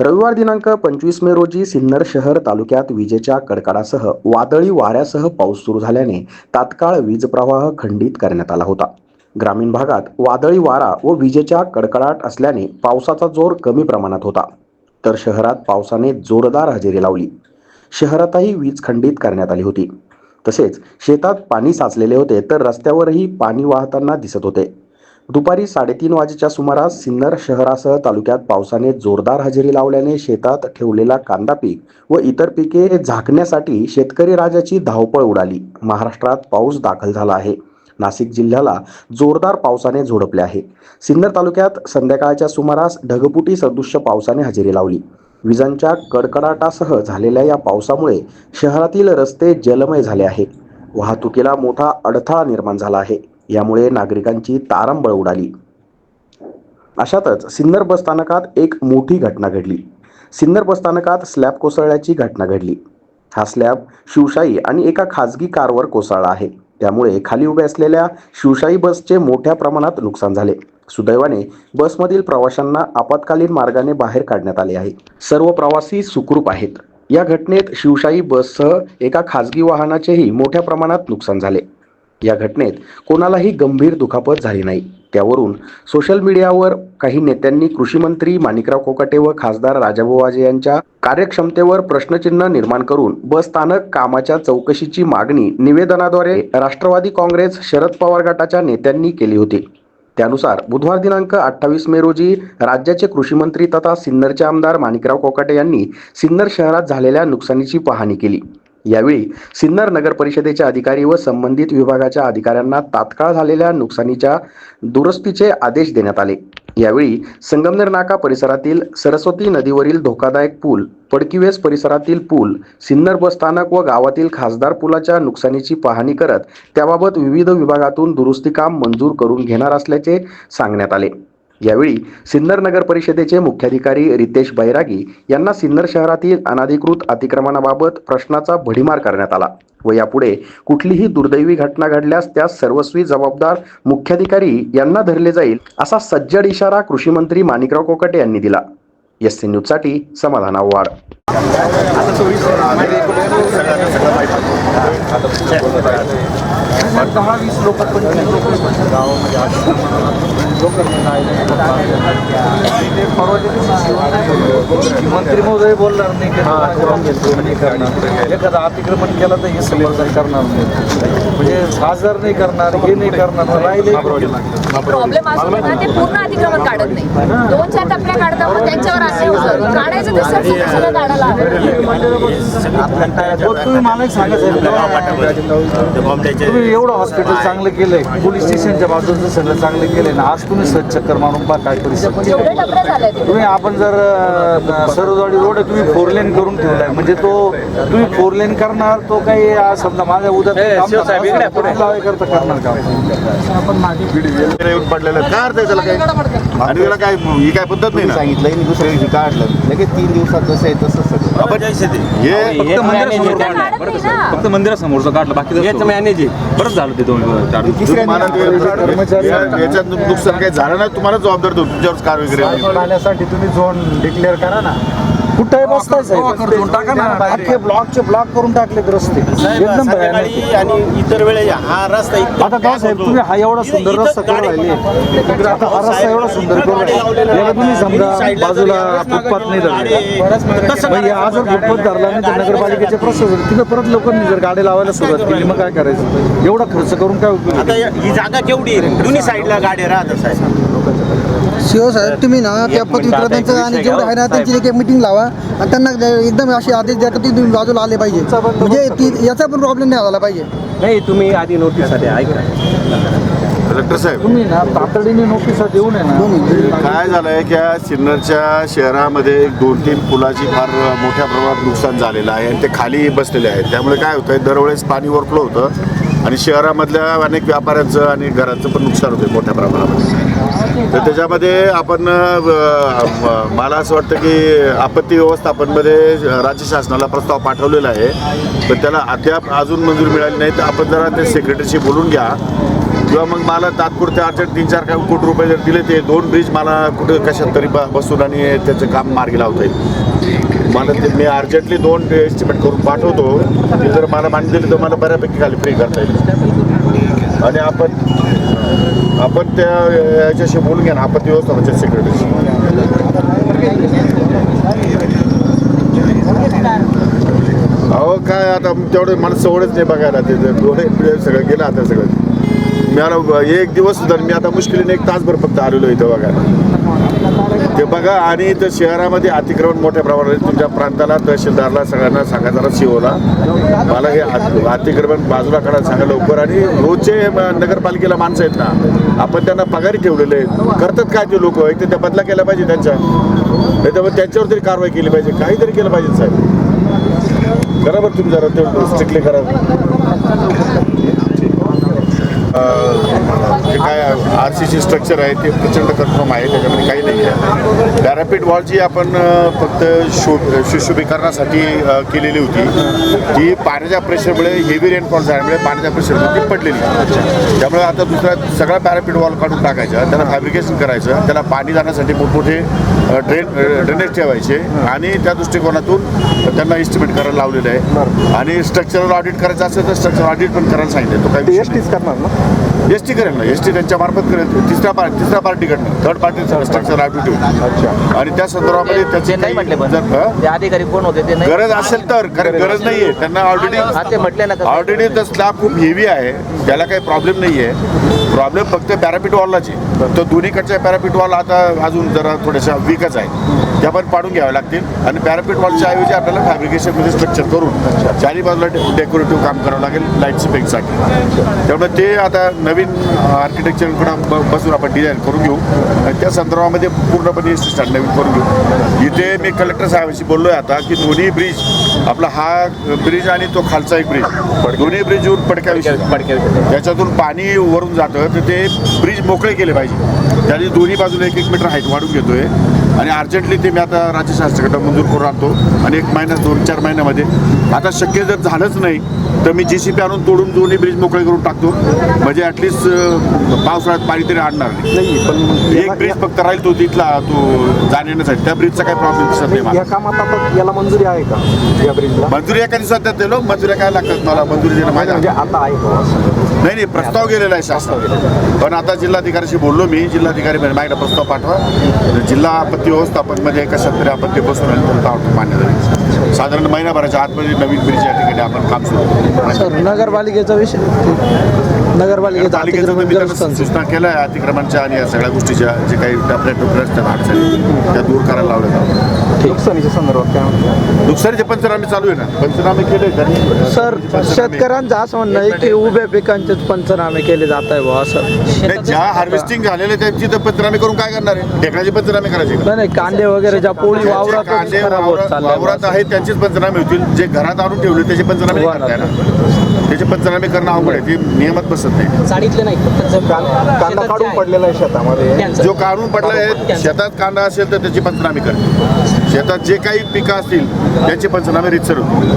रविवार दिनांक पंचवीस मे रोजी सिन्नर शहर तालुक्यात विजेच्या कडकडासह वादळी वाऱ्यासह पाऊस सुरू झाल्याने तात्काळ वीज प्रवाह खंडित करण्यात आला होता. ग्रामीण भागात वादळी वारा व विजेच्या कडकडाट असल्याने पावसाचा जोर कमी प्रमाणात होता. तर शहरात पावसाने जोरदार हजेरी लावली. शहरातही वीज खंडित करण्यात आली होती. तसेच शेतात पाणी साचलेले होते तर रस्त्यावरही पाणी वाहताना दिसत होते. दुपारी साडेतीन वाजेच्या सुमारास सिन्नर शहरासह तालुक्यात पावसाने जोरदार हजेरी लावल्याने शेतात ठेवलेला कांदा पीक व इतर पिके झाकण्यासाठी शेतकरी राजाची धावपळ उडाली. महाराष्ट्रात पाऊस दाखल झाला आहे. नाशिक जिल्ह्याला जोरदार पावसाने झोडपले आहे. सिन्नर तालुक्यात संध्याकाळच्या सुमारास ढगपुटी सदृश्य पावसाने हजेरी लावली. विजांच्या कडकडाटासह झालेल्या या पावसामुळे शहरातील रस्ते जलमय झाले आहे. वाहतुकीला मोठा अडथळा निर्माण झाला आहे. यामुळे नागरिकांची तारंबळ उडाली. अशातच सिन्नर बस स्थानकात एक मोठी घटना घडली. सिन्नर बस स्थानकात स्लॅब कोसळल्याची घटना घडली. हा स्लॅब शिवशाही आणि एका खाजगी कारवर कोसळला आहे. त्यामुळे खाली उभे असलेल्या शिवशाही बसचे मोठ्या प्रमाणात नुकसान झाले. सुदैवाने बसमधील प्रवाशांना आपत्कालीन मार्गाने बाहेर काढण्यात आले आहे. सर्व प्रवासी सुखरूप आहेत. या घटनेत शिवशाही बससह एका खाजगी वाहनाचेही मोठ्या प्रमाणात नुकसान झाले. या घटनेत कोणालाही गंभीर दुखापत झाली नाही. त्यावरून सोशल मीडियावर काही नेत्यांनी कृषी मंत्री माणिकराव कोकाटे व खासदार राजाभववाजे यांच्या कार्यक्षमतेवर प्रश्नचिन्ह निर्माण करून बस स्थानक कामाच्या चौकशीची मागणी निवेदनाद्वारे राष्ट्रवादी काँग्रेस शरद पवार गटाच्या नेत्यांनी केली होती. त्यानुसार बुधवार दिनांक अठ्ठावीस मे रोजी राज्याचे कृषी मंत्री तथा सिन्नरचे आमदार माणिकराव कोकाटे यांनी सिन्नर शहरात झालेल्या नुकसानीची पाहणी केली. यावेळी सिन्नर नगर परिषदेच्या अधिकारी व संबंधित विभागाच्या अधिकाऱ्यांना तात्काळ झालेल्या नुकसानीच्या दुरुस्तीचे आदेश देण्यात आले. यावेळी संगमनेर नाका परिसरातील सरस्वती नदीवरील धोकादायक पूल पडकीवेस परिसरातील पूल सिन्नर बस स्थानक व गावातील खासदार पुलाच्या नुकसानीची पाहणी करत त्याबाबत विविध विभागातून दुरुस्ती काम मंजूर करून घेणार असल्याचे सांगण्यात आले. यावेळी सिन्नर नगर परिषदेचे मुख्याधिकारी रितेश बैरागी यांना सिन्नर शहरातील अनाधिकृत अतिक्रमणाबाबत प्रश्नाचा भडीमार करण्यात आला व यापुढे कुठलीही दुर्दैवी घटना घडल्यास त्यास सर्वस्वी जबाबदार मुख्याधिकारी यांना धरले जाईल असा सज्जड इशारा कृषी मंत्री माणिकराव कोकटे यांनी दिला. एस सी न्यूजसाठी समाधान आव्हाड. दहा वीस लोक पंचवीस लोक गावामध्ये लोक मंत्री महोदय बोलणार नाही की करणार. एखादा अतिक्रमण केलं तर हे समर्थन करणार नाही. म्हणजे खासदार नाही करणार हे नाही करणार तर राहिले प्रॉब्लेम ते पूर्ण अतिक्रमण काढत नाही. दोन चार टप्प्या काढतात मग त्यांच्यावर अन्याय होतो. काढायचं ते सगळं सगळं काढायला हवं. हो, तुम्ही मला एक सांगा साहेब. तुम्ही एवढं हॉस्पिटल चांगलं केलंय. पोलीस स्टेशनच्या बाजूचं सगळं चांगलं केलंय. ना आज तुम्ही सहज चक्कर मारून पहा काय परिस्थिती तुम्ही आपण जर अ, सरदवाडी रोड तुम्ही फोर लेन करून ठेवलाय. म्हणजे तो तुम्ही फोर लेन करणार तो काही समजा माझ्या उद्या करता करणार का? पडलेलं. काय अर्थ आहे त्याला काय आणि त्याला काय ही काय पद्धत नाही ना? सांगितलं मी दुसऱ्या दिवशी काढलं. लगेच तीन दिवसात जसं आहे तसं सगळं. हे नाही ना. फक्त मंदिरासमोरचं काढलं बाकी मॅनेज आहे बरंच झालं ते दोन चार याच्यात नुकसान काही झालं नाही तुम्हाला जबाबदार तुमच्यावर कार वगैरे तुम्ही झोन डिक्लेअर करा ना. कुठे बसताय साहेब. अख्खे ब्लॉकचे ब्लॉक करून टाकलेत रस्ते. एकदम भयानक. आणि इतर वेळेस हा रस्ता इतका आता काय साहेब तुम्ही हा एवढा सुंदर रस्ता करून राहिले? आता हा रस्ता एवढा सुंदर करून राहिले? याला तुम्ही समजा बाजूला फुटपाथ नाही धरले. आज जर फुटपाथ धरला नाही. तर नगरपालिकेचे प्रशासन. तिथं परत लोकांनी जर गाडी लावायला सुरुवात केली मग काय करायचं? एवढा खर्च करून काय उपयोग आता ही जागा केवढी? दोन्ही साईडला गाड्या राहत साहेब. शिव साहेब तुम्ही ना त्या पत विक्रेत्यांचं आणि जेवढे आहे ना त्यांची एक मिटिंग लावा. आणि त्यांना एकदम असे आदेश द्या की तुम्ही बाजूला आले पाहिजे. म्हणजे ती याचा पण प्रॉब्लेम नाही झाला पाहिजे. नाही तुम्ही आधी नोटीस आधी ऐका. कलेक्टर साहेब. तुम्ही ना तातडीने नोटिसा देऊ नये ना. काय झालंय की सिन्नरच्या शहरामध्ये एक दोन तीन पुलाची फार मोठ्या प्रमाणात नुकसान झालेलं आहे आणि ते खाली बसलेले आहेत. त्यामुळे काय होतंय दरवेळेस पाणी ओव्हरफ्लो होतं आणि शहरामधल्या अनेक व्यापाऱ्यांचं आणि घरांचं पण नुकसान होतं मोठ्या प्रमाणामध्ये. तर त्याच्यामध्ये आपण मला असं वाटतं की आपत्ती व्यवस्थापनमध्ये राज्य शासनाला प्रस्ताव पाठवलेला आहे. पण त्याला अद्याप अजून मंजूर मिळाली नाही. तर आपण जरा ते सेक्रेटरीशी बोलून घ्या. किंवा मग मला तात्पुरते अर्जंट तीन चार काही कोटी रुपये जर दिले ते दोन ब्रिज मला कुठं कशात तरी ब- बसून आणि त्याचं काम मार्गी लावता येईल. मला ते मी अर्जंटली दोन एस्टिमेट करून पाठवतो. ते जर मला मान्य दिली तर मला बऱ्यापैकी खाली फ्री करता येईल. आणि आपण आपण त्या याच्याशी बोलून घ्या ना. आपत्ती व्यवस्थापनाच्या म्हणजे सेक्रेटरीशी अहो काय आता तेवढे मला सवडच नाही बघायला. ते डोळे सगळं गेलं आता सगळं. मी आता एक दिवस सुद्धा मी आता मुश्किलीने एक तासभर फक्त आलेलो इथं बघायला. ते बघा आणि इथं शहरामध्ये अतिक्रमण मोठ्या प्रमाणात तुमच्या प्रांताला तहसीलदारला सगळ्यांना सांगा जरा सीओला. मला हे अतिक्रमण बाजूला काढायला सांगा लवकर. आणि रोजचे नगरपालिकेला माणसं आहेत ना आपण त्यांना पगारी ठेवलेले आहेत. करतात काय ते लोक? एक तर त्या बदला केला पाहिजे त्यांच्या. नाही तर मग त्यांच्यावर तरी कारवाई केली पाहिजे. काहीतरी केलं पाहिजे साहेब. बरोबर तुम्ही जरा ते स्ट्रिक्टली करा. आर सी सी स्ट्रक्चर आहे ते प्रचंड कन्फर्म आहे त्याच्यामध्ये काही नाही आहे. पॅरापीट वॉलची आपण अं, फक्त शो सुशोभीकरणासाठी केलेली होती ती पाण्याच्या प्रेशरमुळे हेवी रेनफॉल झाल्यामुळे पाण्याच्या प्रेशरमुळे ती पडलेली. त्यामुळे आता दुसरा सगळा पॅरापीट वॉल काढून टाकायचा त्याला फॅब्रिकेशन करायचं त्याला पाणी जाण्यासाठी मोठमोठे ड्रेन ड्रेनेज ठेवायचे आणि त्या दृष्टिकोनातून त्यांना इस्टिमेट करायला लावलेलं आहे. आणि स्ट्रक्चरल ऑडिट करायचं असेल तर स्ट्रक्चर ऑडिट पण करायला सांगितलं तो काही करणार ना. एस टी करेल ना एस टी त्यांच्या मार्फत करेल तिसऱ्या पार्टी तिसऱ्या पार्टीकडनं थर्ड पार्टी स्ट्रक्चर ऑडिट आणि त्या संदर्भामध्ये त्याचे ते नाही म्हटले पण. हं? अधिकारी कोण होते ते गरज असेल तर कारण गरज नाहीये. त्यांना ऑलरेडी हा ते म्हटले ना ऑलरेडी तर स्लॅब खूप हेवी आहे. त्याला काही प्रॉब्लेम नाही आहे प्रॉब्लेम फक्त पॅरापीट वॉललाच आहे तर दोन्हीकडच्या पॅरापीट वॉल आता अजून जरा थोड्याशा वीकच आहे. त्या पण पाडून घ्याव्या लागतील. आणि पॅरापीट वॉलच्या ऐवजी आपल्याला फॅब्रिकेशनमध्ये स्ट्रक्चर करून चारी बाजूला डेकोरेटिव्ह काम करावं लागेल लाइट स्पेकसाठी त्यामुळे ते आता नवीन आर्किटेक्चरकडं बसून आपण डिझाईन करून घेऊ. आणि त्या संदर्भामध्ये पूर्णपणे स्टार्ट नवीन करून घेऊ. इथे मी कलेक्टर साहेबांशी बोललो आहे आता की दोन्ही ब्रिज आपला हा ब्रिज आणि तो खालचा एक ब्रिज दोन्ही ब्रिजवर पडक्या त्याच्यातून पाणी वरून जातं तर ते ब्रिज मोकळे केले पाहिजे. त्याची दोन्ही बाजूला एक एक मीटर हाईट वाढून घेतोय. आणि अर्जंटली ते मी आता राज्य शासनाकडे मंजूर करून आणतो. आणि एक महिन्यात दोन चार महिन्यामध्ये. आता शक्य जर झालंच नाही तर मी जे सी पी आणून तोडून दोन्ही ब्रिज मोकळे करून टाकतो. म्हणजे ॲटलिस्ट पावसाळ्यात पाणी तरी आणणार नाही. पण एक ब्रिज फक्त राहील तो तिथला तो जाण्यासाठी. त्या ब्रिजचा काही प्रॉब्लेम दिसत नाही या कामात आता याला मंजुरी आहे का या ब्रिजला? मंजुरी एका दिवसात दिलो मंजुऱ्या काय लागतात मला. मंजुरी देणं माझ्या म्हणजे आता आहे? नाही नाही प्रस्ताव गेलेला आहे शासनात पण आता जिल्हाधिकाऱ्याशी बोललो मी जिल्हाधिकारी माझ्याकडे प्रस्ताव पाठवा. जिल्हा आपत्ती व्यवस्थापनमध्ये कशात तरी आपत्ती बसून मान्य झाली साधारण महिनाभराच्या आतमध्ये नवीन ब्रिज या ठिकाणी आपण काम सुरू नगरपालिकेचा विषय. नगरपालिकेचा पालिकेचं मी त्यांना. सूचना केल्या आहे अतिक्रमणच्या आणि या सगळ्या गोष्टीच्या जे काही टपऱ्या टुकऱ्या असतात अडचणी त्या दूर करायला लावल्या नुकसानीच्या संदर्भात काय म्हणतात नुकसानीचे पंचनामे चालू आहे ना? पंचनामे केले त्यांनी सर शेतकऱ्यांचं असं म्हणणं आहे की उभ्या पिकांचेच पंचनामे केले जात आहे बुवा असं. ज्या हार्वेस्टिंग झालेले त्यांची तर पंचनामे करून काय करणार आहे? ढेकळाचे पंचनामे करायचे? नाही नाही कांदे वगैरे ज्या पोळी वावरात कांदे वावरात आहेत त्यांचेच पंचनामे होतील. जे घरात आणून ठेवले त्याचे पंचनामे येणार त्याचे पंचनामे करणं अवघड आहे. ते नियमात बसत नाही. साडीतले नाही फक्त कांदा काढून पडलेला आहे शेतामध्ये. जो काढून पडला आहे शेतात कांदा असेल तर त्याची पंचनामे करते शेतात जे काही पिकं असतील त्यांचे पंचनामे रितसर होतील.